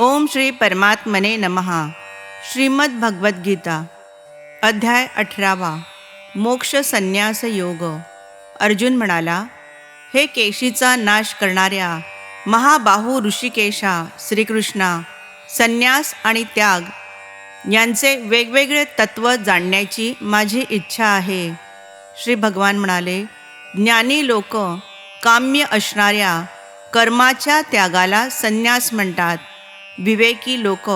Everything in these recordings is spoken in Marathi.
ओम श्री परमात्मने नमहा. श्रीमद भगवद्गीता अध्याय अठरावा. मोक्ष संन्यास योग. अर्जुन म्हणाला हे केशीचा नाश करणाऱ्या महाबाहू ऋषिकेशा श्रीकृष्णा संन्यास आणि त्याग यांचे वेगवेगळे तत्त्व जाणण्याची माझी इच्छा आहे. श्री भगवान म्हणाले ज्ञानी लोक काम्य असणाऱ्या कर्माच्या त्यागाला संन्यास म्हणतात. विवेकी लोक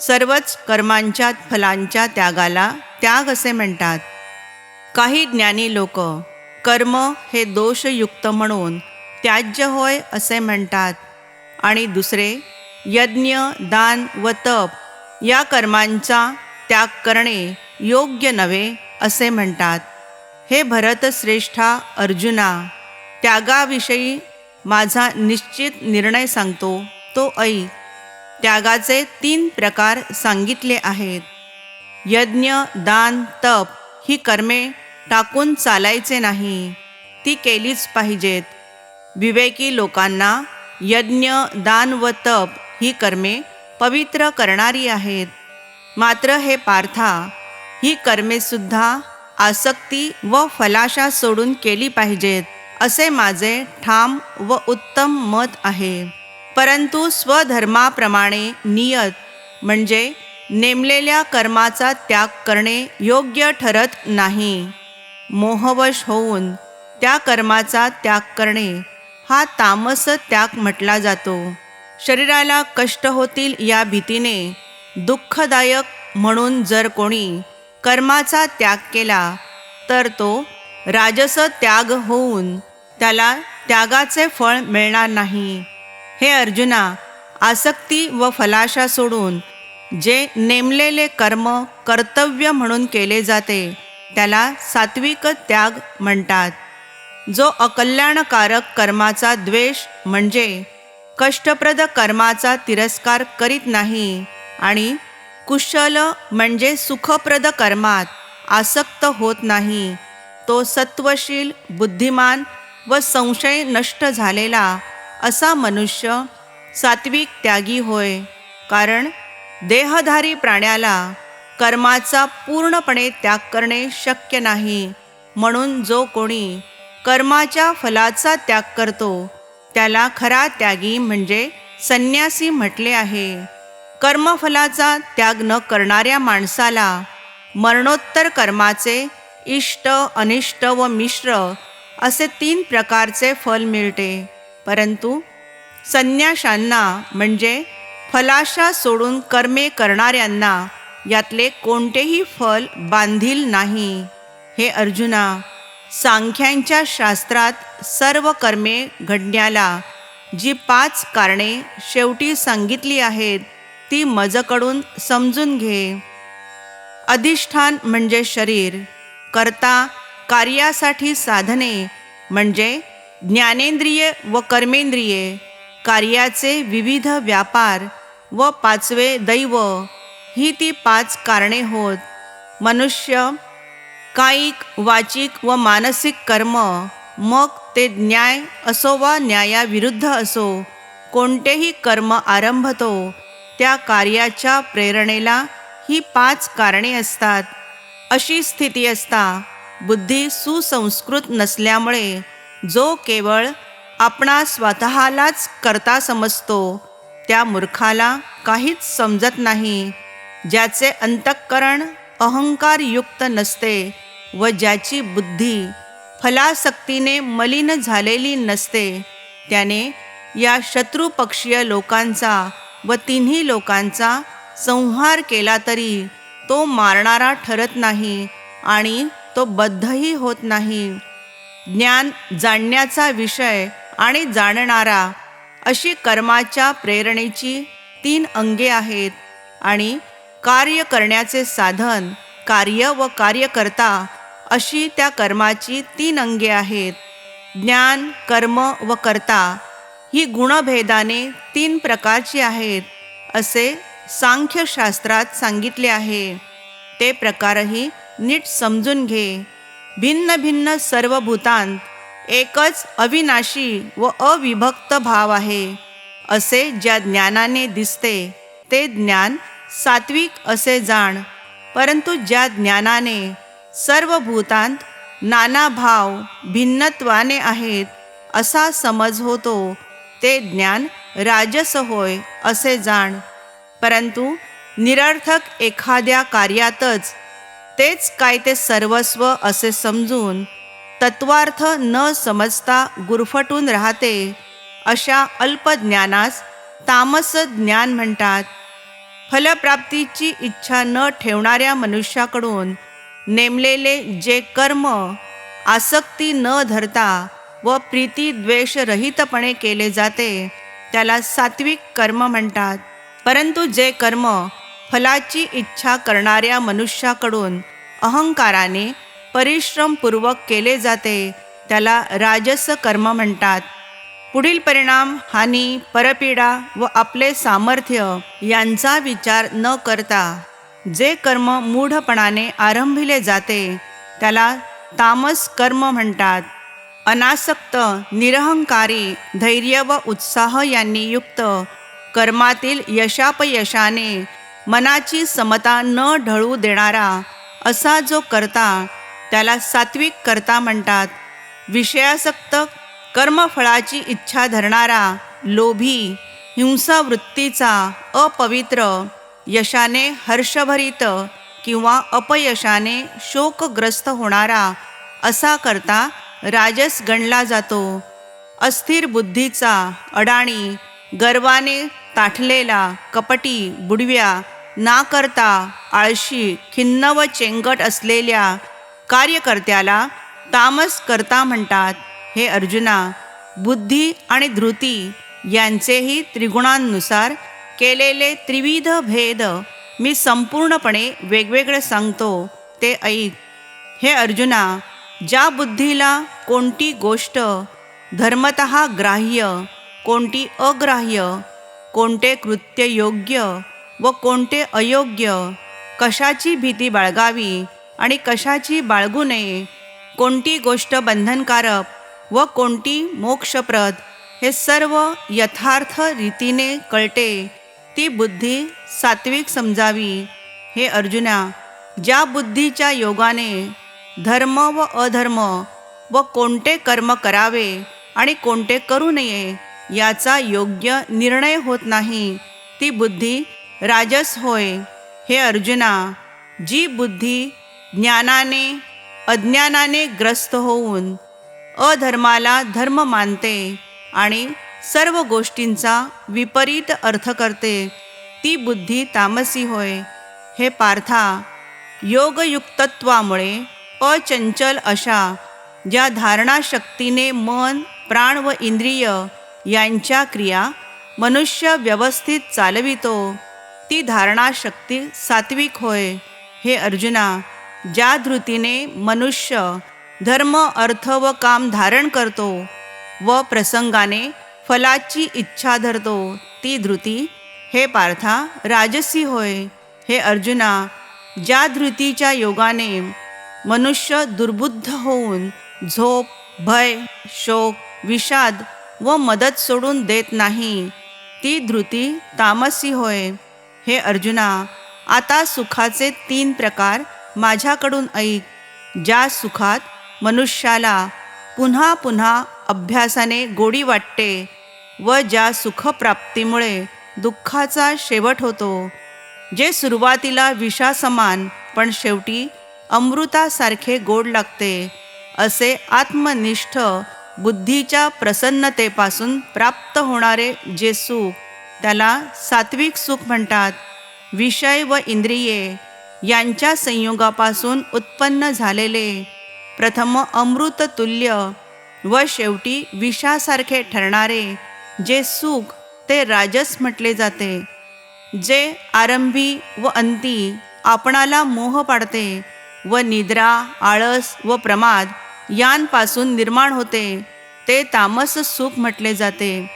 सर्वच कर्मांच्या फलांच्या त्यागाला त्याग असे म्हणतात. काही ज्ञानी लोक कर्म हे दोषयुक्त म्हणून त्याज्य होय असे म्हणतात आणि दुसरे यज्ञ दान व तप या कर्मांचा त्याग करणे योग्य नव्हे असे म्हणतात. हे भरतश्रेष्ठा अर्जुना त्यागाविषयी माझा निश्चित निर्णय सांगतो तो ऐक. त्यागाचे तीन प्रकार सांगितले आहेत. यज्ञ दान तप ही कर्मे टाकून चालायचे नाही. ती केलीच पाहिजेत. विवेकी लोकांना यज्ञ दान व तप ही कर्मे पवित्र करणारी आहेत. मात्र हे पार्था ही कर्मेसुद्धा आसक्ती व फलाशा सोडून केली पाहिजेत असे माझे ठाम व उत्तम मत आहे. परंतु स्वधर्माप्रमाणे नियत म्हणजे नेमलेल्या कर्माचा त्याग करणे योग्य ठरत नाही. मोहवश होऊन त्या कर्माचा त्याग करणे हा तामस त्याग म्हटला जातो. शरीराला कष्ट होतील या भीतीने दुःखदायक म्हणून जर कोणी कर्माचा त्याग केला तर तो राजस त्याग होऊन त्याला त्यागाचे फळ मिळणार नाही. हे अर्जुना आसक्ती व फलाशा सोडून जे नेमलेले कर्म कर्तव्य म्हणून केले जाते त्याला सात्विक त्याग म्हणतात. जो अकल्याणकारक कर्माचा द्वेष म्हणजे कष्टप्रद कर्माचा तिरस्कार करीत नाही आणि कुशल म्हणजे सुखप्रद कर्मात आसक्त होत नाही तो सत्वशील बुद्धिमान व संशय नष्ट झालेला असा मनुष्य सात्विक त्यागी होय. कारण देहधारी प्राण्याला कर्माचा पूर्णपणे त्याग करणे शक्य नाही. म्हणून जो कोणी कर्माच्या फलाचा त्याग करतो त्याला खरा त्यागी म्हणजे संन्यासी म्हटले आहे. कर्मफलाचा त्याग न करणाऱ्या माणसाला मरणोत्तर कर्माचे इष्ट अनिष्ट व मिश्र असे तीन प्रकारचे फल मिळते. परंतु संन्याशांना म्हणजे फलाशा सोडून कर्मे करणाऱ्यांना यातले कोणतेही फल बांधील नाही. हे अर्जुना सांख्यांच्या शास्त्रात सर्व कर्मे घडण्याला जी पाच कारणे शेवटी सांगितली आहेत ती मजकडून समजून घे. अधिष्ठान म्हणजे शरीर करता कार्यासाठी साधने म्हणजे ज्ञानेंद्रिय व कर्मेंद्रिये कार्याचे विविध व्यापार व पाचवे दैव ही ती पाच कारणे होत. मनुष्य कायिक वाचिक व मानसिक कर्म मग ते न्याय असो वा न्यायाविरुद्ध असो कोणतेही कर्म आरंभतो त्या कार्याच्या प्रेरणेला ही पाच कारणे असतात. अशी स्थिती असता बुद्धी सुसंस्कृत नसल्यामुळे जो केवळ आपणा स्वतःलाच करता समजतो त्या मूर्खाला काहीच समजत नाही ज्याचे अंतःकरण अहंकारयुक्त नसते व ज्याची बुद्धी फलासक्तीने मलिन झालेली नसते त्याने या शत्रुपक्षीय लोकांचा व तिन्ही लोकांचा संहार केला तरी तो मारणारा ठरत नाही आणि तो बद्धही होत नाही. ज्ञान जाणण्याचा विषय आणि जाणणारा अशी कर्माच्या प्रेरणेची तीन अंगे आहेत आणि कार्य करण्याचे साधन कार्य व कार्यकर्ता अशी त्या कर्माची तीन अंगे आहेत. ज्ञान कर्म व कर्ता ही गुणभेदाने तीन प्रकारची आहेत असे सांख्यशास्त्रात सांगितले आहे. ते प्रकारही नीट समजून घे. भिन्न भिन्न सर्व भूतांत एकच अविनाशी व अविभक्त भाव आहे. असे ज्या ज्ञानाने दिसते ते ज्ञान सात्विक असे जाण. परंतु ज्या ज्ञानाने सर्व भूतांत नाना भाव भिन्नत्वाने आहेत असा समज होतो ते ज्ञान राजस होय असे जाण. परंतु निरर्थक एखाद्या कार्यातच तेच काय ते सर्वस्व असे समजून तत्वार्थ न समजता गुरफटून राहते. अशा अल्पज्ञानास तामस ज्ञान म्हणतात. फलप्राप्तीची इच्छा न ठेवणाऱ्या मनुष्याकडून नेमलेले जे कर्म आसक्ती न धरता व प्रीती द्वेषरहितपणे केले जाते त्याला सात्विक कर्म म्हणतात. परंतु जे कर्म फलाची इच्छा करणाऱ्या मनुष्याकडून अहंकाराने परिश्रमपूर्वक केले जाते. त्याला राजस कर्म म्हणतात. पुढील परिणाम हानी परपीडा व आपले सामर्थ्य यांचा विचार न करता जे कर्म मूढपणाने आरंभिले जाते त्याला तामस कर्म म्हणतात. अनासक्त निरहंकारी धैर्य व उत्साह यांनी युक्त कर्मातील यशापयशाने मनाची समता न ढळू देणारा असा जो करता त्याला सात्विक करता म्हणतात. विषयासक्त कर्मफळाची इच्छा धरणारा लोभी हिंसावृत्तीचा अपवित्र यशाने हर्षभरित किंवा अपयशाने शोकग्रस्त होणारा असा करता राजस गणला जातो. अस्थिर बुद्धीचा अडाणी गर्वाने ताठलेला कपटी बुडव्या ना करता आळशी खिन्न व चेंगट असलेल्या कार्यकर्त्याला तामस करता म्हणतात हे अर्जुना बुद्धी आणि धृती यांचेही त्रिगुणांनुसार केलेले त्रिविध भेद मी संपूर्णपणे वेगवेगळे सांगतो ते ऐक. हे अर्जुना ज्या बुद्धीला कोणती गोष्ट धर्मत ग्राह्य कोणती अग्राह्य कोणते कृत्य योग्य व कोणते अयोग्य कशाची भीती बाळगावी आणि कशाची बाळगू नये कोणती गोष्ट बंधनकारक व कोणती मोक्षप्रद हे सर्व यथार्थ रीतीने कळते. ती बुद्धी सात्विक समजावी. हे अर्जुना ज्या बुद्धीच्या योगाने धर्म व अधर्म व कोणते कर्म करावे आणि कोणते करू नये याचा योग्य निर्णय होत नाही ती बुद्धी राजस होय हे अर्जुना जी बुद्धी ज्ञानाने अज्ञानाने ग्रस्त होऊन अधर्माला धर्म मानते आणि सर्व गोष्टींचा विपरीत अर्थ करते ती बुद्धी तामसी होय. हे पार्था योगयुक्तत्वामुळे अचंचल अशा ज्या धारणाशक्तीने मन प्राण व इंद्रिय यांच्या क्रिया मनुष्य व्यवस्थित चालवितो ती धारणाशक्ती सात्विक होय. हे अर्जुना ज्या धृतीने मनुष्य धर्म अर्थ व काम धारण करतो व प्रसंगाने फलाची इच्छा धरतो ती धृती हे पार्था राजसी होय. हे अर्जुना ज्या धृतीच्या योगाने मनुष्य दुर्बुद्ध होऊन झोप भय शोक विषाद व मदत सोडून देत नाही ती धृती तामसी होय. हे अर्जुना आता सुखाचे तीन प्रकार माझ्याकडून ऐक ज्या सुखात मनुष्याला पुन्हा पुन्हा अभ्यासाने गोडी वाटते व ज्या सुखप्राप्तीमुळे दुःखाचा शेवट होतो जे सुरुवातीला विषासमान पण शेवटी अमृतासारखे गोड लागते असे आत्मनिष्ठ बुद्धीच्या प्रसन्नतेपासून प्राप्त होणारे जे सुख त्याला सात्विक सुख म्हणतात. विषय व इंद्रिये यांच्या संयोगापासून उत्पन्न झालेले प्रथम अमृततुल्य व शेवटी विषासारखे ठरणारे जे सुख ते राजस म्हटले जाते. जे आरंभी व अंती आपणाला मोह पाडते व निद्रा आळस व प्रमाद यांपासून निर्माण होते ते तामस सुख म्हटले जाते.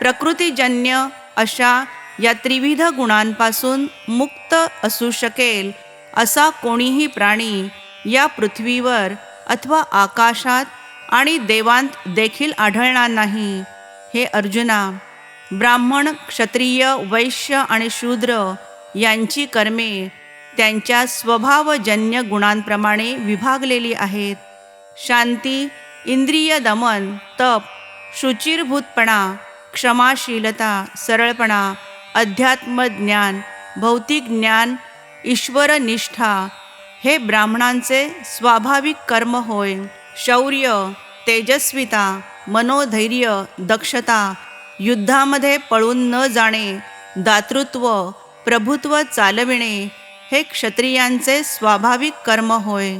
प्रकृतीजन्य अशा या त्रिविध गुणांपासून मुक्त असू शकेल असा कोणीही प्राणी या पृथ्वीवर अथवा आकाशात आणि देवांत देखील आढळणार नाही. हे अर्जुना ब्राह्मण क्षत्रिय वैश्य आणि शूद्र यांची कर्मे त्यांच्या स्वभावजन्य गुणांप्रमाणे विभागलेली आहेत. शांती इंद्रिय दमन तप शुचिरभूतपणा क्षमाशीलता सरळपणा अध्यात्म ज्ञान भौतिक ज्ञान ईश्वरनिष्ठा हे ब्राह्मणांचे स्वाभाविक कर्म होय. शौर्य तेजस्विता मनोधैर्य दक्षता युद्धामध्ये पळून न जाणे दातृत्व प्रभुत्व चालविणे हे क्षत्रियांचे स्वाभाविक कर्म होय.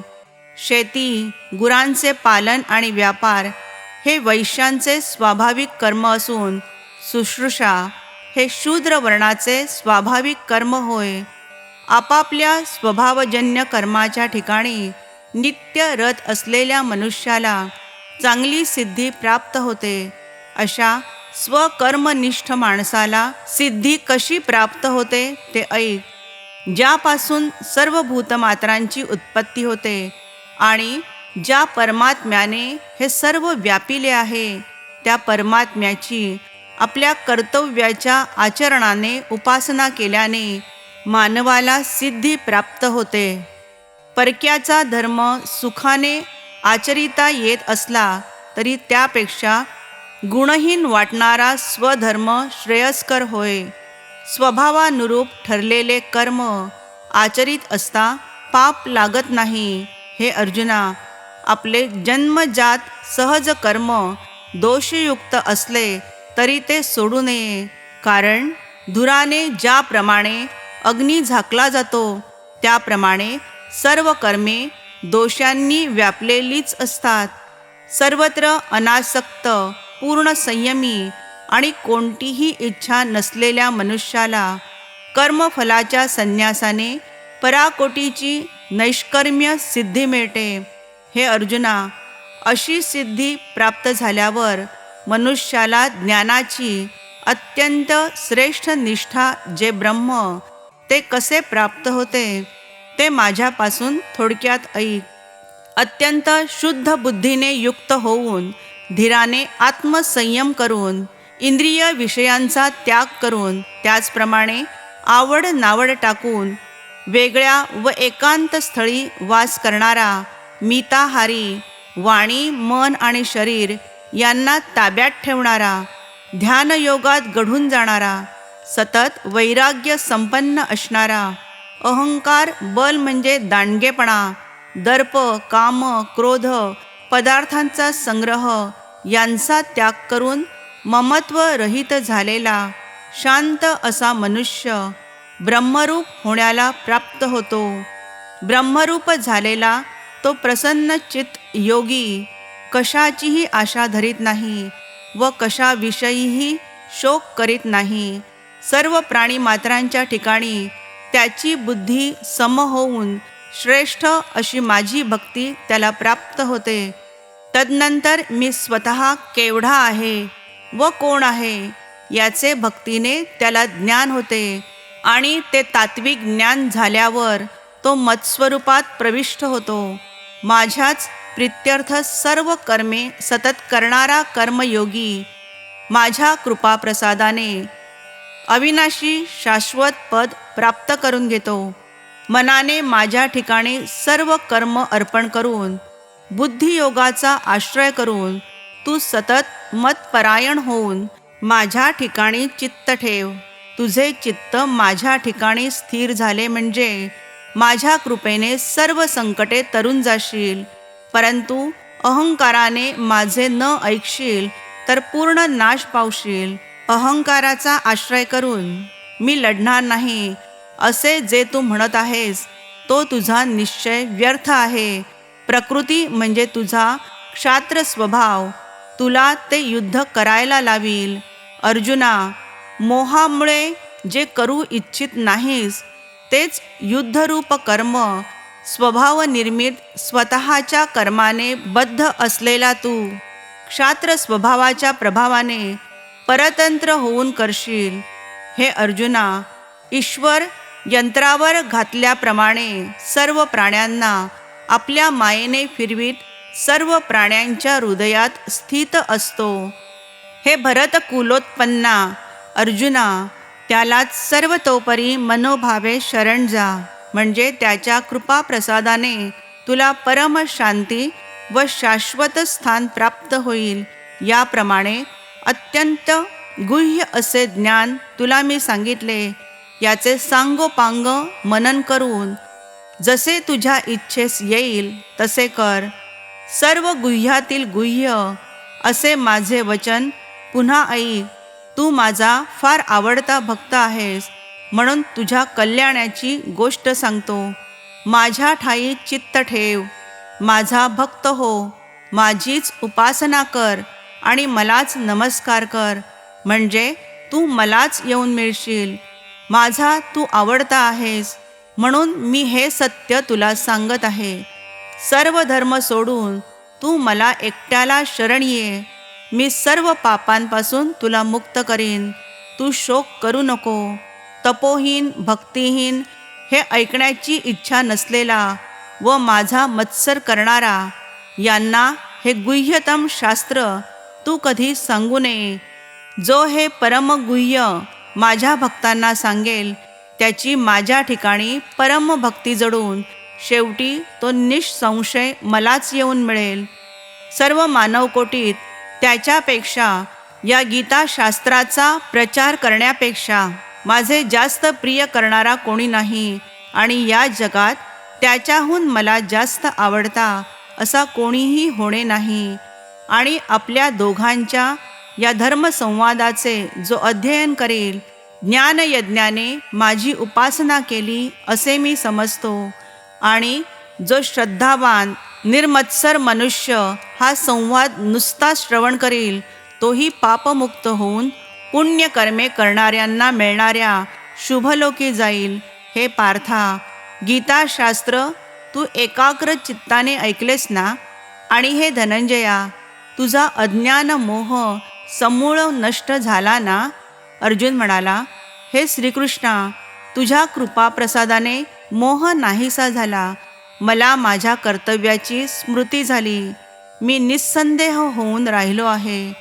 शेती गुरांचे पालन आणि व्यापार हे वैश्यांचे स्वाभाविक कर्म असून शुश्रूषा हे शूद्र वर्णाचे स्वाभाविक कर्म होय. आपापल्या स्वभावजन्य कर्माच्या ठिकाणी नित्य रत असलेल्या मनुष्याला चांगली सिद्धी प्राप्त होते. अशा स्वकर्मनिष्ठ माणसाला सिद्धी कशी प्राप्त होते ते ऐक. ज्यापासून सर्व भूतमात्रांची उत्पत्ती होते आणि ज्या परमात्म्याने हे सर्व व्यापिले आहे त्या परमात्म्याची आपल्या कर्तव्याच्या आचरणाने उपासना केल्याने मानवाला सिद्धी प्राप्त होते. परक्याचा धर्म सुखाने आचरिता येत असला तरी त्यापेक्षा गुणहीन वाटणारा स्वधर्म श्रेयस्कर होय. स्वभावानुरूप ठरलेले कर्म आचरित असता पाप लागत नाही हे अर्जुना आपले जन्मजात सहज कर्म दोषयुक्त असले तरी ते सोडू नये. कारण धुराने ज्याप्रमाणे अग्नी झाकला जातो त्याप्रमाणे सर्व कर्मे दोषांनी व्यापलेलीच असतात. सर्वत्र अनासक्त पूर्ण संयमी आणि कोणतीही इच्छा नसलेल्या मनुष्याला कर्मफलाच्या संन्यासाने पराकोटीची नैष्कर्म्य सिद्धी मिळते. हे अर्जुना अशी सिद्धी प्राप्त झाल्यावर मनुष्याला ज्ञानाची अत्यंत श्रेष्ठ निष्ठा जे ब्रह्म ते कसे प्राप्त होते ते माझ्यापासून थोडक्यात ऐक. अत्यंत शुद्ध बुद्धीने युक्त होऊन धीराने आत्मसंयम करून इंद्रिय विषयांचा त्याग करून त्याचप्रमाणे आवड नावड टाकून वेगळ्या व एकांत स्थळी वास करणारा मिताहारी वाणी मन आणि शरीर यांना ताब्यात ठेवणारा ध्यानयोगात घडून जाणारा सतत वैराग्य संपन्न असणारा अहंकार बल म्हणजे दांडगेपणा दर्प काम क्रोध पदार्थांचा संग्रह यांचा त्याग करून ममत्व रहित झालेला शांत असा मनुष्य ब्रह्मरूप होण्याला प्राप्त होतो. ब्रह्मरूप झालेला तो प्रसन्नचित योगी कशाचीही आशा धरीत नाही व कशाविषयीही शोक करीत नाही. सर्व प्राणी मात्रांच्या ठिकाणी त्याची बुद्धी सम होऊन श्रेष्ठ अशी माझी भक्ती त्याला प्राप्त होते. तदनंतर मी स्वतः केवढा आहे व कोण आहे याचे भक्तीने त्याला ज्ञान होते आणि ते तात्विक ज्ञान झाल्यावर तो मत्स्वरूपात प्रविष्ट होतो. माझ्याच प्रित्यर्थ सर्व कर्मे सतत करणारा कर्मयोगी माझ्या कृपाप्रसादाने अविनाशी शाश्वत पद प्राप्त करून घेतो. मनाने माझ्या ठिकाणी सर्व कर्म अर्पण करून बुद्धियोगाचा आश्रय करून तू सतत मतपरायण होऊन माझ्या ठिकाणी चित्त ठेव. तुझे चित्त माझ्या ठिकाणी स्थिर झाले म्हणजे माझ्या कृपेने सर्व संकटे तरून जाशील. परंतु अहंकाराने माझे न ऐकशील तर पूर्ण नाश पावशील. अहंकाराचा आश्रय करून मी लढणार नाही. असे जे तू म्हणत आहेस तो तुझा निश्चय व्यर्थ आहे. प्रकृती म्हणजे तुझा क्षात्र स्वभाव. तुला ते युद्ध करायला लावील. अर्जुना मोहामुळे जे करू इच्छित नाहीस तेच युद्धरूप कर्म स्वभावनिर्मित स्वतःच्या कर्माने बद्ध असलेला तू. क्षात्र स्वभावाच्या प्रभावाने परतंत्र होऊन करशील. हे अर्जुना ईश्वर यंत्रावर घातल्याप्रमाणे सर्व प्राण्यांना आपल्या मायेने फिरवीत सर्व प्राण्यांच्या हृदयात स्थित असतो. हे भरत कुलोत्पन्ना अर्जुना त्यालाच सर्वतोपरी मनोभावे शरण जा. म्हणजे त्याच्या कृपा प्रसादाने तुला परम शांती व शाश्वत स्थान प्राप्त होईल. याप्रमाणे अत्यंत गुह्य असे ज्ञान तुला मी सांगितले. याचे सांगोपांग मनन करून जसे तुझ्या इच्छेस येईल तसे कर. सर्व गुह्यातील गुह्य असे माझे वचन पुन्हा ऐक. तू माझा फार आवडता भक्त आहेस म्हणून तुझ्या कल्याणाची गोष्ट सांगतो. माझ्या ठाई चित्त ठेव माझा भक्त हो माझीच उपासना कर आणि मलाच नमस्कार कर म्हणजे तू मलाच येऊन मिळशील. माझा तू आवडता आहेस म्हणून मी हे सत्य तुला सांगत आहे. सर्व धर्म सोडून तू मला एकट्याला शरण ये. मी सर्व पापांपासून तुला मुक्त करीन. तू शोक करू नको. तपोहीन भक्तिहीन हे ऐकण्याची इच्छा नसलेला व माझा मत्सर करणारा यांना हे गुह्यतम शास्त्र तू कधी सांगू नये. जो हे परमगुह्य माझ्या भक्तांना सांगेल त्याची माझ्या ठिकाणी परमभक्ती जडून शेवटी तो निःसंशय मलाच येऊन मिळेल. सर्व मानवकोटीत त्याच्यापेक्षा या गीताशास्त्राचा प्रचार करण्यापेक्षा माझे जास्त प्रिय करणारा कोणी नाही आणि या जगात त्याच्याहून मला जास्त आवडता असा कोणीही होणे नाही आणि आपल्या दोघांच्या या धर्मसंवादाचे जो अध्ययन करेल ज्ञानयज्ञाने माझी उपासना केली असे मी समजतो आणि जो श्रद्धावान निर्मत्सर मनुष्य हा संवाद नुसता श्रवण करील तोही पापमुक्त होऊन पुण्यकर्मे करणाऱ्यांना मिळणाऱ्या शुभलोकी जाईल. हे पार्था गीताशास्त्र तू एकाग्र चित्ताने ऐकलेस ना? आणि हे धनंजया तुझा अज्ञान मोह समूळ नष्ट झाला ना? अर्जुन म्हणाला हे श्रीकृष्णा तुझ्या कृपाप्रसादाने मोह नाहीसा झाला. मला माझ्या कर्तव्याची स्मृती झाली. मी निस्संदेह होऊन राहिलो आहे.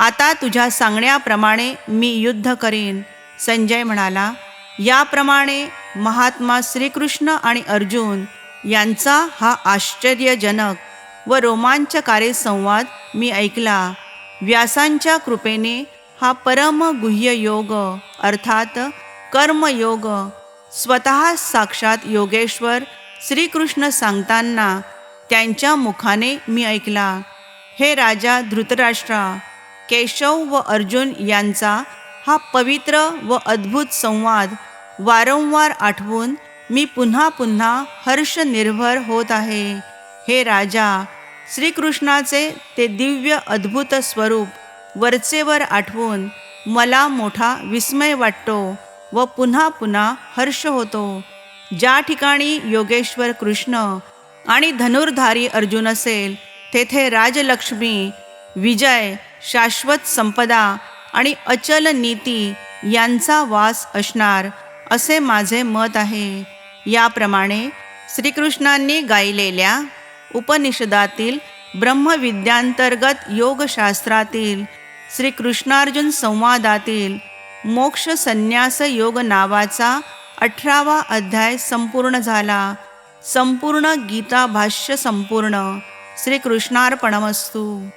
आता तुझ्या सांगण्याप्रमाणे मी युद्ध करीन. संजय म्हणाला याप्रमाणे महात्मा श्रीकृष्ण आणि अर्जुन यांचा हा आश्चर्यजनक व रोमांचकारी संवाद मी ऐकला. व्यासांच्या कृपेने हा परम गुह्य योग अर्थात कर्मयोग स्वतः साक्षात योगेश्वर श्रीकृष्ण सांगताना त्यांच्या मुखाने मी ऐकला हे राजा धृतराष्ट्रा केशव व अर्जुन यांचा हा पवित्र व अद्भुत संवाद वारंवार आठवून मी पुन्हा पुन्हा हर्ष निर्भर होत आहे. हे राजा श्रीकृष्णाचे ते दिव्य अद्भुत स्वरूप वरचेवर आठवून मला मोठा विस्मय वाटतो व पुन्हा पुन्हा हर्ष होतो. ज्या ठिकाणी योगेश्वर कृष्ण आणि धनुर्धारी अर्जुन असेल तेथे राजलक्ष्मी विजय शाश्वत संपदा आणि अचल नीती यांचा वास असणार असे माझे मत आहे. याप्रमाणे श्रीकृष्णांनी गायलेल्या उपनिषदातील ब्रह्मविद्यांतर्गत योगशास्त्रातील श्रीकृष्णार्जुन संवादातील मोक्ष संन्यास योग नावाचा अठरावा अध्याय संपूर्ण झाला. संपूर्ण गीता भाष्य संपूर्ण. श्रीकृष्णार्पणमस्तू.